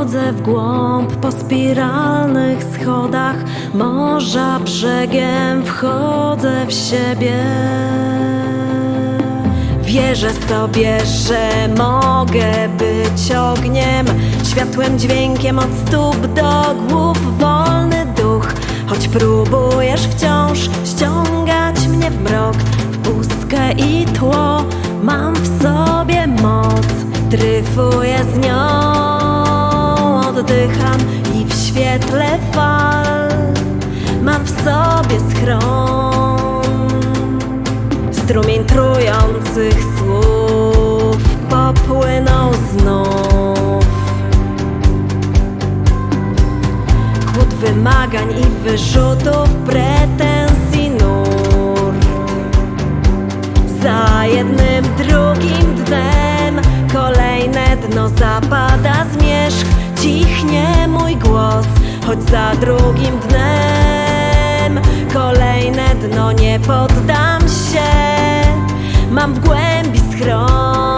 Schodzę w głąb po spiralnych schodach Morza brzegiem wchodzę w siebie. Wierzę sobie, że mogę być ogniem Światłem, dźwiękiem od stóp do głów. Wolny duch, choć próbujesz wciąż Ściągać mnie w mrok, w pustkę i tło Mam w sobie moc, dryfuję z nią Oddycham i w świetle fal Mam w sobie schron Strumień trujących słów popłynął znów. Chłód wymagań i wyrzutów, pretensji nurt. Za jednym, drugim dnem kolejne dno zapada choć za drugim dnem kolejne dno nie poddam się, mam w głębi schron.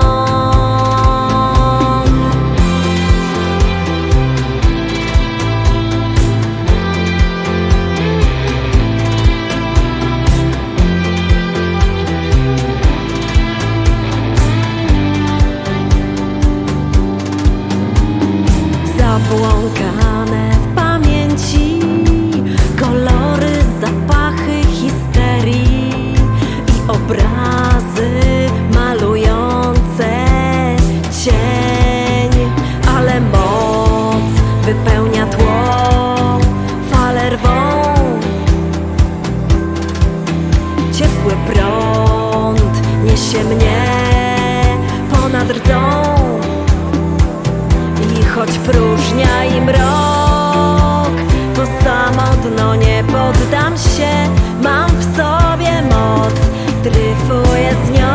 Zabłąkane się mnie ponad rdą I choć próżnia i mrok To samotno nie poddam się. Mam w sobie moc, dryfuję z nią.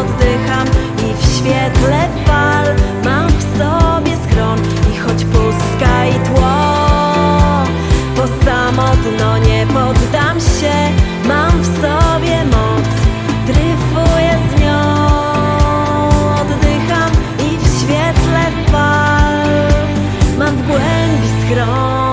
Oddycham i w świetle fal Mam w sobie schron i choć pustka i tło To samotno nie poddam się. głębi schron.